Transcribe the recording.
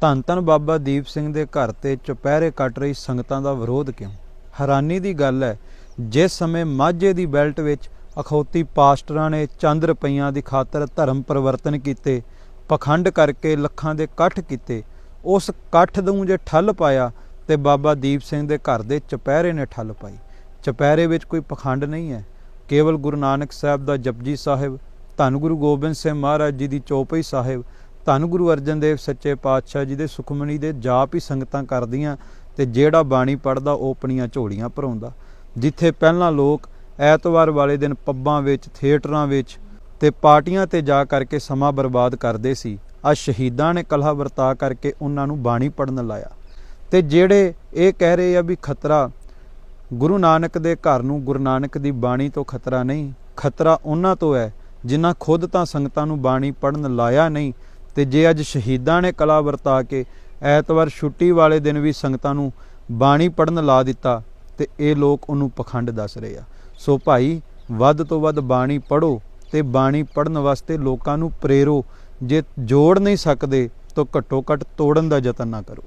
ਧੰਨ ਧੰਨ ਬਾਬਾ ਦੀਪ ਸਿੰਘ ਦੇ ਘਰ ਤੇ ਚੁਪਹਿਰੇ ਕੱਟ ਰਹੀ ਸੰਗਤਾਂ ਦਾ ਵਿਰੋਧ ਕਿਉਂ? ਹੈਰਾਨੀ ਦੀ ਗੱਲ ਹੈ, ਜਿਸ ਸਮੇਂ ਮਾਝੇ ਦੀ ਬੈਲਟ ਵਿੱਚ ਅਖੌਤੀ ਪਾਸਟਰਾਂ ਨੇ ਚੰਦ ਰੁਪਈਆਂ ਦੀ ਖਾਤਰ ਧਰਮ ਪਰਿਵਰਤਨ ਕੀਤੇ, ਪਖੰਡ ਕਰਕੇ ਲੱਖਾਂ ਦੇ ਇਕੱਠ ਕੀਤੇ, ਉਸ ਇਕੱਠ ਨੂੰ ਜੇ ਠੱਲ ਪਾਇਆ ਤੇ ਬਾਬਾ ਦੀਪ ਸਿੰਘ ਦੇ ਘਰ ਦੇ ਚੁਪਹਿਰੇ ਨੇ ਠੱਲ ਪਾਈ। ਚਪਹਿਰੇ ਵਿੱਚ ਕੋਈ ਪਖੰਡ ਨਹੀਂ ਹੈ। ਕੇਵਲ ਗੁਰੂ ਨਾਨਕ ਸਾਹਿਬ ਦਾ ਜਪਜੀ ਸਾਹਿਬ, ਧੰਨ ਗੁਰੂ ਗੋਬਿੰਦ ਸਿੰਘ ਮਹਾਰਾਜ ਜੀ ਦੀ ਚੌਪਈ ਸਾਹਿਬ ਧੰਨ ਗੁਰੂ ਅਰਜਨ ਦੇਵ ਸੱਚੇ ਪਾਤਸ਼ਾਹ ਜੀ ਦੇ ਸੁਖਮਨੀ ਦੇ ਜਾਪ ਹੀ ਸੰਗਤਾਂ ਕਰਦੀਆਂ ਤੇ ਜਿਹੜਾ ਬਾਣੀ ਪੜਦਾ ਉਹ ਆਪਣੀਆਂ ਝੋਲੀਆਂ ਭਰਾਉਂਦਾ ਜਿੱਥੇ ਪਹਿਲਾਂ ਲੋਕ ਐਤਵਾਰ ਵਾਲੇ ਦਿਨ ਪੱਬਾਂ ਵਿੱਚ, ਥੀਏਟਰਾਂ ਵਿੱਚ ਤੇ ਪਾਰਟੀਆਂ ਤੇ ਜਾ ਕਰਕੇ ਸਮਾਂ ਬਰਬਾਦ ਕਰਦੇ ਸੀ ਆ ਸ਼ਹੀਦਾਂ ਨੇ ਕਲਹਾ ਵਰਤਾ ਕਰਕੇ ਉਹਨਾਂ ਨੂੰ ਬਾਣੀ ਪੜਨ ਲਾਇਆ। ਤੇ ਜਿਹੜੇ ਇਹ ਕਹਿ ਰਹੇ ਆ ਵੀ ਖਤਰਾ ਗੁਰੂ ਨਾਨਕ ਦੇ ਘਰ ਨੂੰ ਗੁਰੂ ਨਾਨਕ ਦੀ ਬਾਣੀ ਤੋਂ ਖਤਰਾ ਨਹੀਂ, ਖਤਰਾ ਉਹਨਾਂ ਤੋਂ ਹੈ, ਜਿਨ੍ਹਾਂ ਖੁਦ ਤਾਂ ਸੰਗਤਾਂ ਨੂੰ ਬਾਣੀ ਪੜਨ ਲਾਇਆ ਨਹੀਂ ਤੇ ਜੇ ਅੱਜ ਸ਼ਹੀਦਾਂ ਨੇ ਕਲਾ ਵਰਤਾ ਕੇ ਐਤਵਾਰ ਛੁੱਟੀ ਵਾਲੇ ਦਿਨ ਵੀ ਸੰਗਤਾਂ ਨੂੰ ਬਾਣੀ ਪੜਨ ਲਾ ਦਿੱਤਾ ਤੇ ਇਹ ਲੋਕ ਉਹਨੂੰ ਪਖੰਡ ਦੱਸ ਰਹੇ ਆ। ਸੋ ਭਾਈ, ਵੱਧ ਤੋਂ ਵੱਧ ਬਾਣੀ ਪੜੋ ਤੇ ਬਾਣੀ ਪੜਨ ਵਾਸਤੇ ਲੋਕਾਂ ਨੂੰ ਪ੍ਰੇਰੋ। ਜੇ ਜੋੜ ਨਹੀਂ ਸਕਦੇ ਤਾਂ ਘੱਟੋ ਘੱਟ ਤੋੜਨ ਦਾ ਯਤਨ ਨਾ ਕਰੋ।